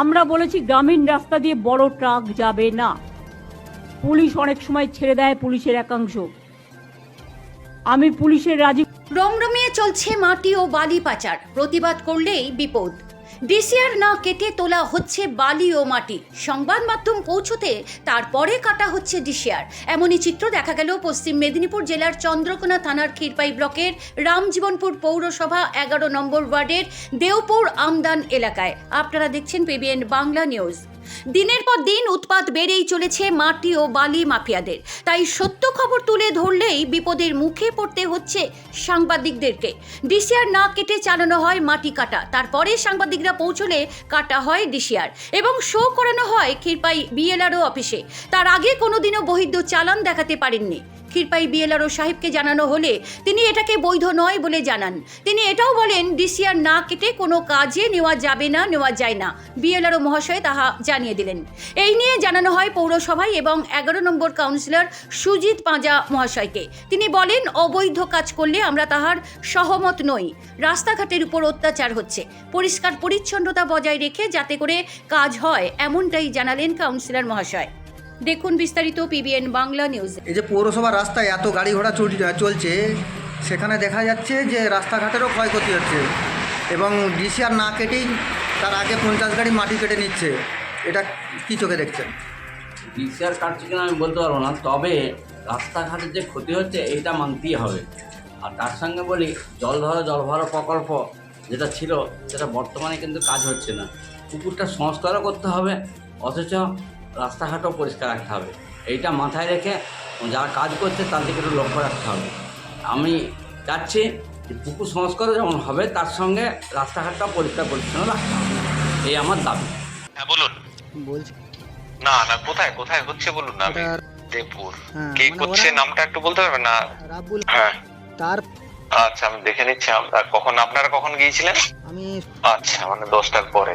আমরা বলেছি গ্রামীণ রাস্তা দিয়ে বড় ট্রাক যাবে না। পুলিশ অনেক সময় ছেড়ে দেয় পুলিশের একাংশ। আমি পুলিশের রাজি রমরমিয়ে চলছে মাটি ও বালি পাচার। প্রতিবাদ করলেই বিপদ। ডিসিআর না কেটে তোলা হচ্ছে বালি ও মাটি। সংবাদ মাধ্যম পৌঁছতে তারপরে কাটা হচ্ছে ডিসিআর। এমনই চিত্র দেখা গেল পশ্চিম মেদিনীপুর জেলার চন্দ্রকোনা থানার ক্ষীরপাই ব্লকের রামজীবনপুর পৌরসভা এগারো নম্বর ওয়ার্ডের দেওপুর আমদান এলাকায়। আপনারা দেখছেন পিবিএন বাংলা নিউজ। দিনের পর দিন উৎপাত বেড়েই চলেছে মাটি ও বালি মাফিয়াদের। তাই সত্য খবর তুলে ধরলেই বিপদের মুখে পড়তে হচ্ছে সাংবাদিকদেরকে। ডিসিআর না কেটে চালানো হয় মাটি কাটা। তারপরে সাংবাদিকরা পৌঁছলে কাটা হয় ডিসিআর এবং শো করানো হয় ক্ষীরপাই বিএলআরও অফিসে। তার আগে কোনোদিনও বহির্দ চালান দেখাতে পারেননি। ক্ষীরপাই বিএলআরও সাহেবকে জানানো হলে তিনি এটাকে বৈধ নয় বলে জানান। তিনি এটাও বলেন, ডিসিআর না কেটে কোনো কাজে নেওয়া যাবে না, নেওয়া যায় না। বিএলআরও মহাশয় তাহা জানিয়ে দিলেন। এই নিয়ে জানানো হয় পৌরসভায় এবং এগারো নম্বর কাউন্সিলর সুজিত পাঁজা মহাশয়কে। তিনি বলেন, অবৈধ কাজ করলে আমরা তাহার সহমত নই। রাস্তাঘাটের উপর অত্যাচার হচ্ছে। পরিষ্কার পরিচ্ছন্নতা বজায় রেখে যাতে করে কাজ হয়, এমনটাই জানালেন কাউন্সিলর মহাশয়। দেখুন বিস্তারিত পিবিএন বাংলা নিউজ এই যে পৌরসভার রাস্তায় এত গাড়ি ঘোড়া চল- চলছে সেখানে দেখা যাচ্ছে যে রাস্তাঘাটেরও ক্ষয়ক্ষতি হচ্ছে এবং ডিসিআর না কেটেই তার আগে পঞ্চাশ গাড়ি মাটি কেটে নিচ্ছে। এটা কী চোখে দেখছেন? ডিসিআর কাটছে কিনা আমি বলতে পারব না তবে রাস্তাঘাটের যে ক্ষতি হচ্ছে এইটা মানতেই হবে। আর তার সঙ্গে বলি জল ধরো জল ভরো প্রকল্প যেটা ছিল সেটা বর্তমানে কিন্তু কাজ হচ্ছে না। পুকুরটা সংস্কারও করতে হবে অথচ রাস্তাঘাটও পরিষ্কার রাখতে হবে। এইটা মাথায় রেখে যারা কাজ করছে তার দিকে একটু লক্ষ্য রাখতে হবে। আমি চাচ্ছি যে পুকুর সংস্কারও যেমন হবে তার সঙ্গে রাস্তাঘাটটাও পরিষ্কার পরিচ্ছন্ন রাখতে হবে। এই আমার দাবি। হ্যাঁ বলুন। বলছি। না না কোথায় কোথায় হচ্ছে বলুন না আমি। দেবপুর। হ্যাঁ, কে মানে করছে নামটা একটু বলতে পারবেন না? রাবুল হ্যাঁ। তার আচ্ছা আমি দেখে নিচ্ছি। কখন আপনারা কখন গিয়েছিলেন? আমি আচ্ছা মানে দশটার পরে।